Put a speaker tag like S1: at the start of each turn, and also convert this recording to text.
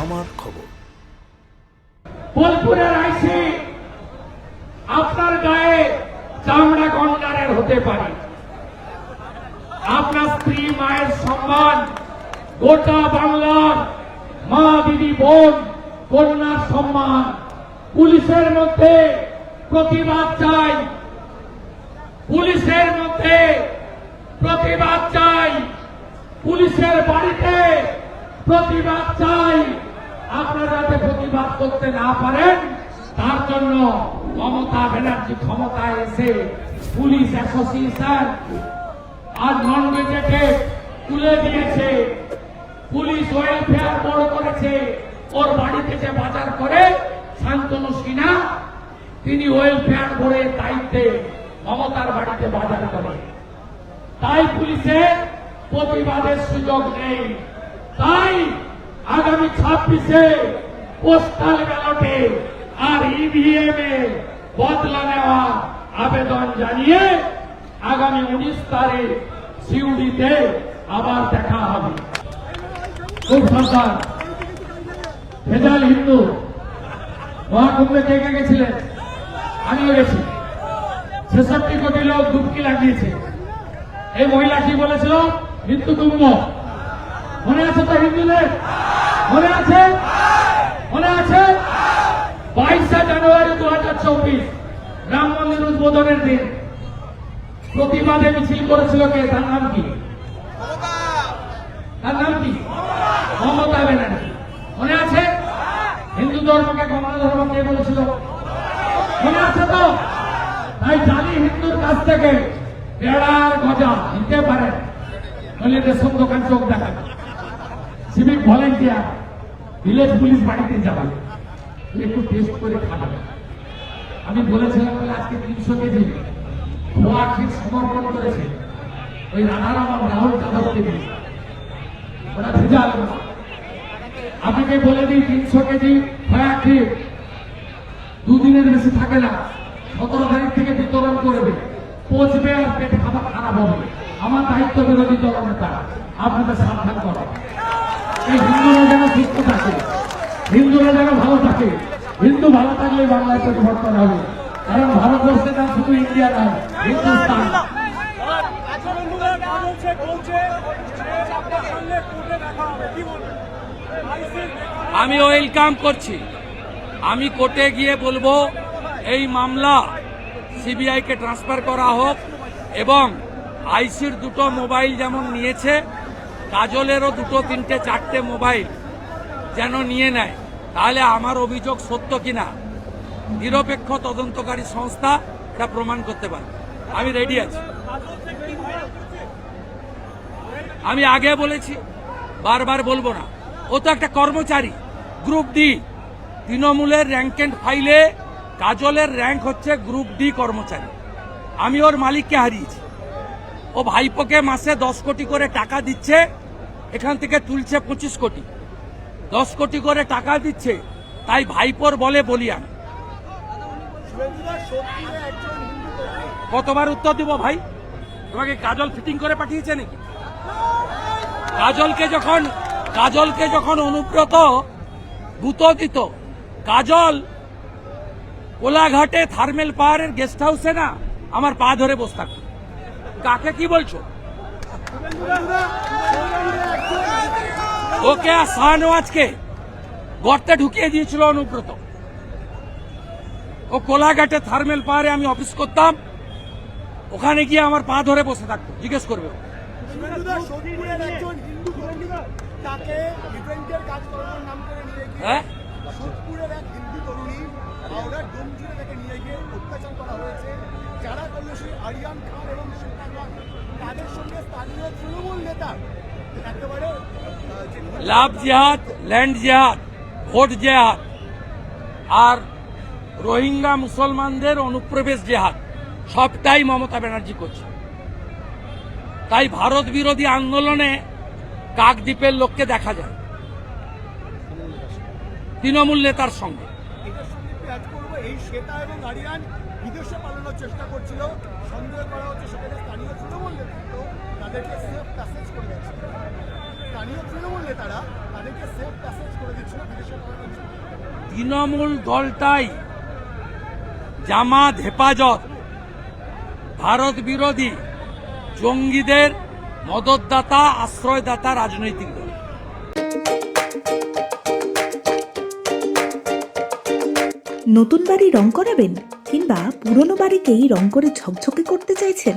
S1: আমার খবর।
S2: বোলপুরের আইসি, আপনার গায়ে চামড়া গন্ডারের হতে পারে। আপনার স্ত্রী মায়ের সম্মান, গোটা বাংলার মা দিদি বোন কন্যার সম্মান। পুলিশের মধ্যে প্রতিবাদ চাই। পুলিশের মধ্যে প্রতিবাদ চাই। পুলিশের বাড়িতে প্রতিবাদ চাই। আপনারা যাতে প্রতিবাদ করতে না পারেন, তার জন্য মমতা ব্যানার্জি ক্ষমতায় এসে পুলিশ অ্যাসোসিয়েশন আর নন গেজেটেড তুলে দিয়েছে। পুলিশ ওয়েলফেয়ার বড় করেছে। ওর বাড়ি থেকে বাজার করে শান্তনু সিনহা, তিনি ওয়েলফেয়ার বোর্ডের দায়িত্বে মমতার বাড়িতে বাজার করে। তাই পুলিশের প্রতিবাদের সুযোগ নেই। তাই আগামী ছাব্বিশে পোস্টাল ব্যালটে আর ইভিএম এ বদলা নেওয়া আবেদন জানিয়ে আগামী উনিশ তারিখ সিউড়িতে আবার দেখা হবে। ভেজাল হিন্দু। মহাকুম্ভে কে কে গেছিলেন? আমিও গেছি। ছেষট্টি কোটি লোক ডুবকি লাগিয়েছে। এই মহিলা কি বলেছিল? মৃত্যু কুম্ভ মনে আছে তো হিন্দুদের? মনে আছে? মনে আছে? বাইশে জানুয়ারি দু হাজার চব্বিশ, রাম মন্দির উদ্বোধনের দিন। প্রতিবাদে মিছিল করেছিল কে? তার নাম কি? তার নাম কি? মমতা ব্যানার্জি। মনে আছে? হিন্দু ধর্মকে কমল ধর্ম কে বলেছিল। মনে আছে তো? তাই জানি হিন্দুর কাছ থেকে বেড়ার গজা নিতে পারেন নইলে রেশন দোকান চোখ দেখাবে। সিভিক ভলেন্টিয়ার ভিলেজ পুলিশ বাড়িতে যাবে। একটু টেস্ট করে খাবে। আমি বলেছিলাম বলে আজকে তিনশো কেজি খোয়া ক্ষীর সমর্পণ করেছে। ওই রাধারাম রাহুল যাদবকে দিয়ে। ওরা ভেজাল আপনাকে বলে দিই, তিনশো কেজি খোয়া ক্ষীর দুদিনের বেশি থাকে না। সতেরো তারিখ থেকে বিতরণ করবে। পচবে আর পেট খাবার খারাপ হবে। আমার দায়িত্ব বিরোধী দলনেতা আপনাদের সাবধান করা। এই হিন্দুরা যেন সুস্থ থাকে হিন্দুরা যেন ভালো থাকে, হিন্দু ভালো থাকলে বাংলায় পরিবর্তন হবে। কারণ ভারতবর্ষের নাম শুধু ইন্ডিয়া নয় হিন্দুস্তান।
S3: আমি ওয়েলকাম করছি। আমি কোর্টে গিয়ে বলব, এই মামলা সিবিআইকে ট্রান্সফার করা হোক এবং আইসির দুটো মোবাইল যেমন নিয়েছে কাজলেরও দুটো, তিনটে, চারটে মোবাইল যেন নিয়ে নেয়। তাহলে আমার অভিযোগ সত্য কিনা? নিরপেক্ষ তদন্তকারী সংস্থা এটা প্রমাণ করতে পারে আমি রেডি আছি। আমি আগে বলেছি, বারবার বলব না। ও তো একটা কর্মচারী গ্রুপ ডি তৃণমূলের র্যাঙ্ক এন্ড ফাইলে কাজলের র্যাঙ্ক হচ্ছে গ্রুপ ডি কর্মচারী। আমি ওর মালিককে হারিয়েছি। ও ভাইপোকে মাসে দশ কোটি করে টাকা দিচ্ছে এখান থেকে তুলছে পঁচিশ কোটি। দশ কোটি করে টাকা দিচ্ছে, তাই ভাইপোর বলে বলি আমি। কতবার উত্তর দিব ভাই? তোমাকে কাজল ফিটিং করে পাঠিয়েছে নাকি? কাজলকে যখন কাজলকে যখন অনুব্রত গুঁতো দিত, কাজল কোলাঘাটে থার্মেল পাহাড়ের গেস্ট হাউসে না, আমার পা ধরে বসে কাকে কি বলছো? ওকে আর শাহনওয়াজকে গর্তে ঢুকিয়ে দিয়েছিল অনুব্রত। ও কোলাঘাটে থার্মেল পাহাড়ে আমি অফিস করতাম। ওখানে গিয়ে আমার পা ধরে বসে থাকতো। জিজ্ঞেস করবে ও। লাভ জেহাদ, ল্যান্ড জেহাদ, ভোট জেহাদ আর রোহিঙ্গা মুসলমানদের অনুপ্রবেশ জেহাদ, সবটাই মমতা ব্যানার্জি করছে। তাই ভারত বিরোধী আন্দোলনে কাকদ্বীপের লোককে দেখা যায়। তৃণমূল নেতার সঙ্গে।
S4: চেষ্টা করছিল, সন্দেহ করা হচ্ছে সেখানে স্থানীয় তৃণমূল নেতৃত্ব তাদেরকে সেফ প্যাসেজ করে দিচ্ছে
S3: স্থানীয় তৃণমূল নেতারা তাদেরকে সেফ প্যাসেজ করে দিচ্ছিল বিদেশে
S2: তৃণমূল দলটাই জামাত হেফাজত। ভারত বিরোধী জঙ্গিদের মদতদাতা আশ্রয়দাতা রাজনৈতিক দল।
S1: নতুন বাড়ি রং করাবেন কিংবা পুরনো বাড়িকেই রং করে ঝকঝকে করতে চাইছেন?